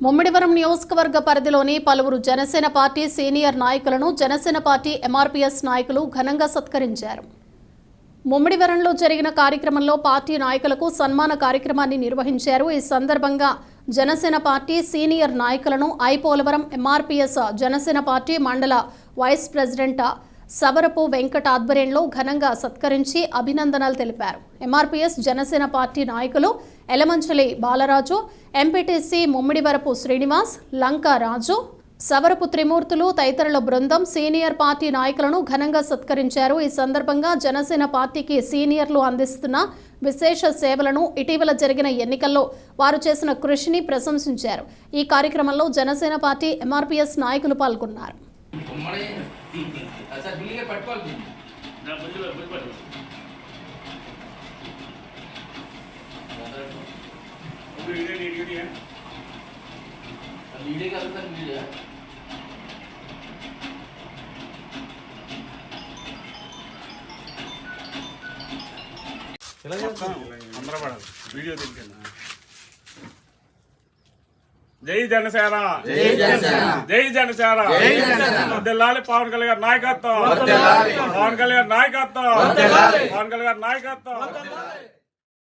ముమ్మిడివరం నియోజకవర్గ పరిధిలోని పలువురు జనసేన పార్టీ సీనియర్ నాయకులను జనసేన పార్టీ ఎంఆర్పీఎస్ నాయకులు ఘనంగా సత్కరించారు. ముమ్మిడివరంలో జరిగిన కార్యక్రమంలో పార్టీ నాయకులకు సన్మాన కార్యక్రమాన్ని నిర్వహించారు. ఈ సందర్భంగా జనసేన పార్టీ సీనియర్ నాయకులను ఐపోలవరం ఎంఆర్పీఎస్ జనసేన పార్టీ మండల వైస్ ప్రెసిడెంట్ సవరపు వెంకట ఆధ్వర్యంలో ఘనంగా సత్కరించి అభినందనలు తెలిపారు. ఎంఆర్పీఎస్ జనసేన పార్టీ నాయకులు ఎలమంచలి బాలరాజు ఎంపీటీసీ ముమ్మిడివరపు శ్రీనివాస్ లంక రాజు సవరపు త్రిమూర్తులు తదితరుల బృందం సీనియర్ పార్టీ నాయకులను ఘనంగా సత్కరించారు. ఈ సందర్భంగా జనసేన పార్టీకి సీనియర్లు అందిస్తున్న విశేష సేవలను ఇటీవల జరిగిన ఎన్నికల్లో వారు చేసిన కృషిని ప్రశంసించారు. ఈ కార్యక్రమంలో జనసేన పార్టీ ఎంఆర్పీఎస్ నాయకులు పాల్గొన్నారు. ಮಳೆ ಸರ್ ಬಿಲ್ಲಿಗೆ ಪಟ್ಕೊಳ್ತೀನಿ ನಾನು ಬಂದಿಲ್ಲ ಬಂದ್ಬಿಟ್ಟು ಒಬ್ಬರು ಇಡೀ ಇಡೀ ಅಲ್ಲಿ ಇಡೀಗೆ ಅಲ್ಲ ಸರ್ ಬಿಲ್ಲಿಯ ಎಲ್ಲ ಆಂಧ್ರ ಬಾಡ ವೀಡಿಯೋ ತಿಂತೇನೆ జై జనసేన జై జనసేన. వద్దెల్లాలి పవన్ కళ్యాణ్ నాయకత్వం వద్దెల్లాలి. పవన్ కళ్యాణ్ నాయకత్వం వద్దెల్లాలి. పవన్ కళ్యాణ్ నాయకత్వం